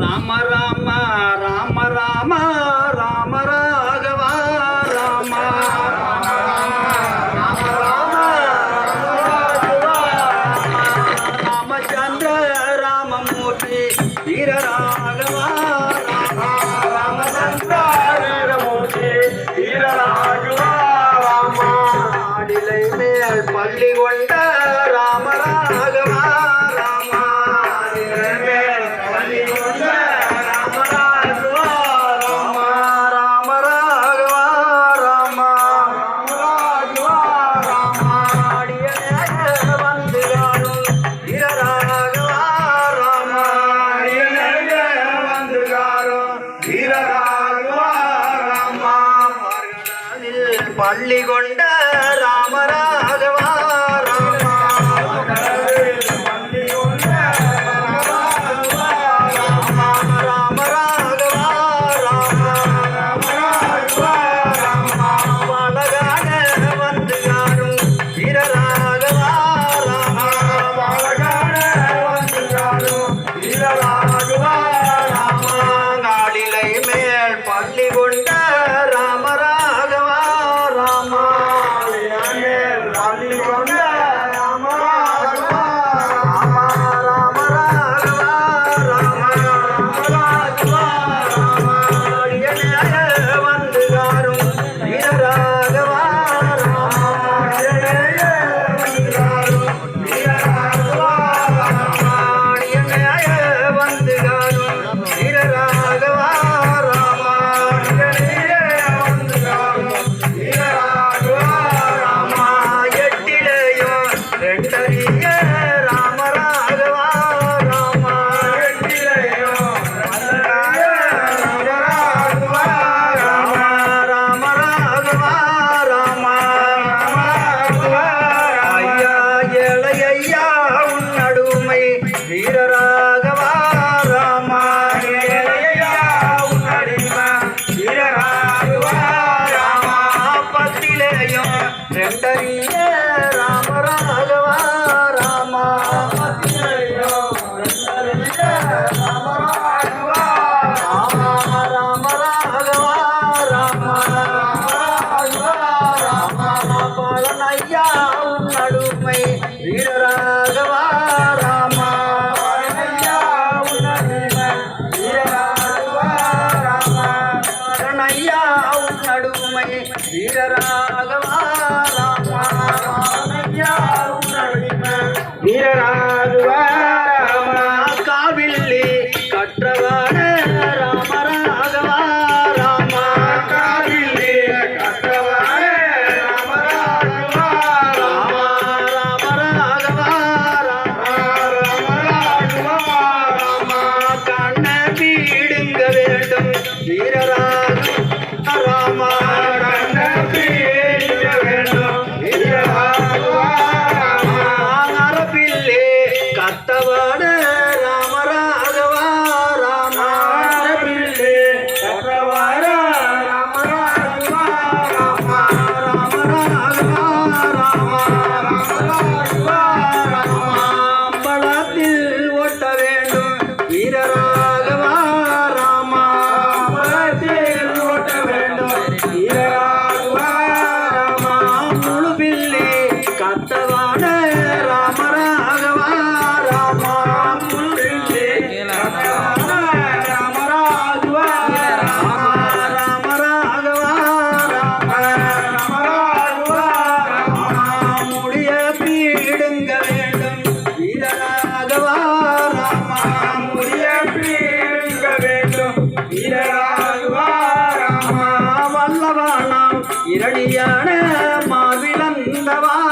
ராம ராம வீரராகவா ராமா பழனையா கழியான மாவிளந்தவா?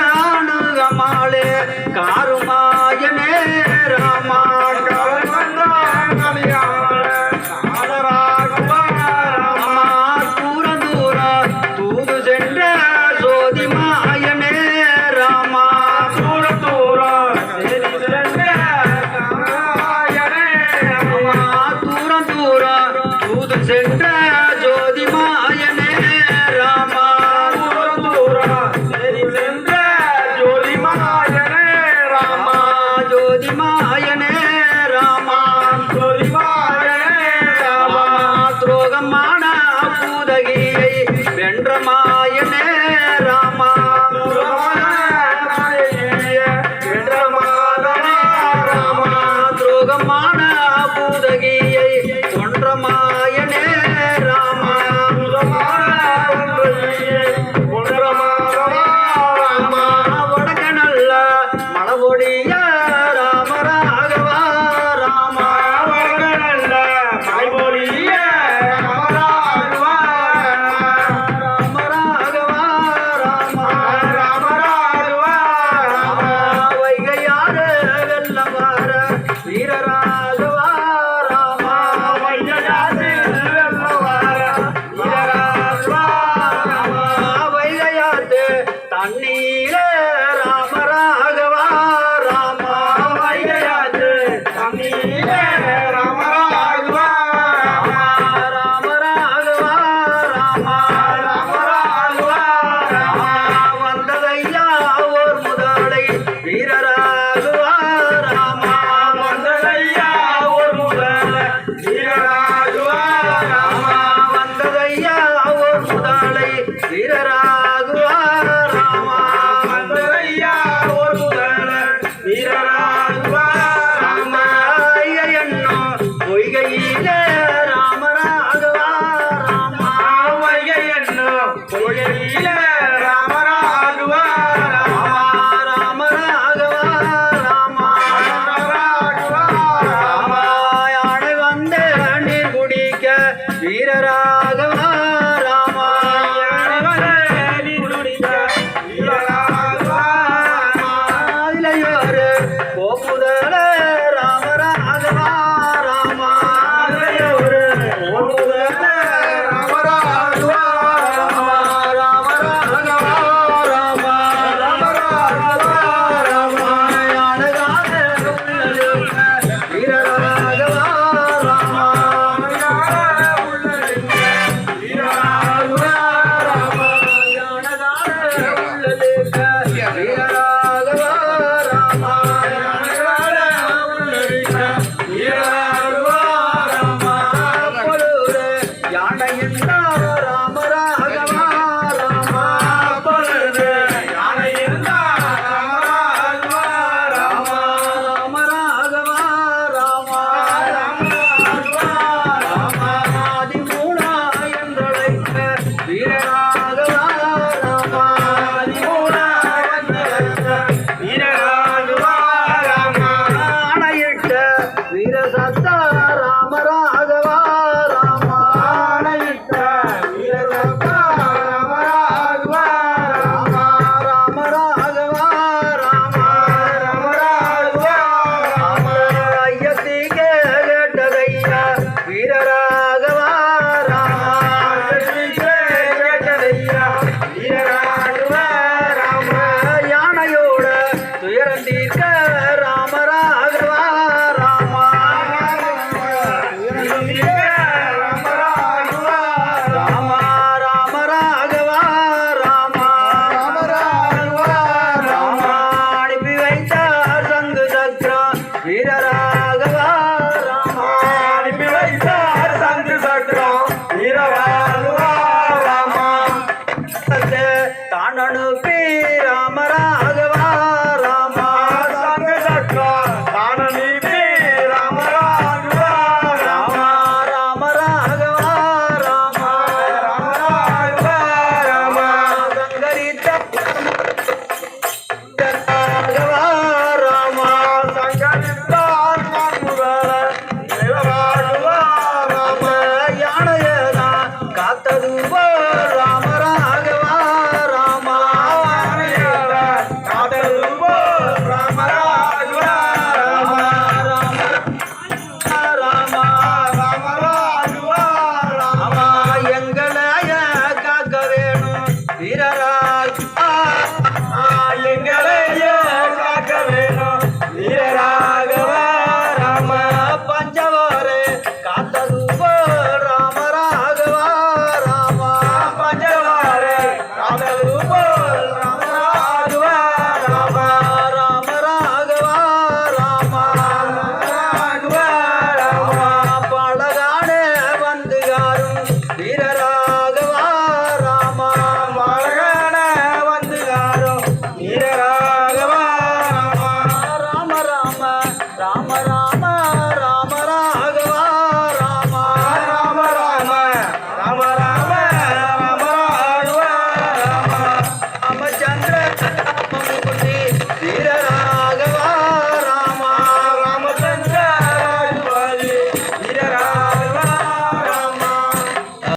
காணுகமாளே காருமாயமே ராமா சென்ற அன்னை தொழில ராமராகுவா ராமா ராமராகவா ராமா ராமராகுவா ராமாயானை வந்த நீர் குடிக்க வீரராகவா கோபுதல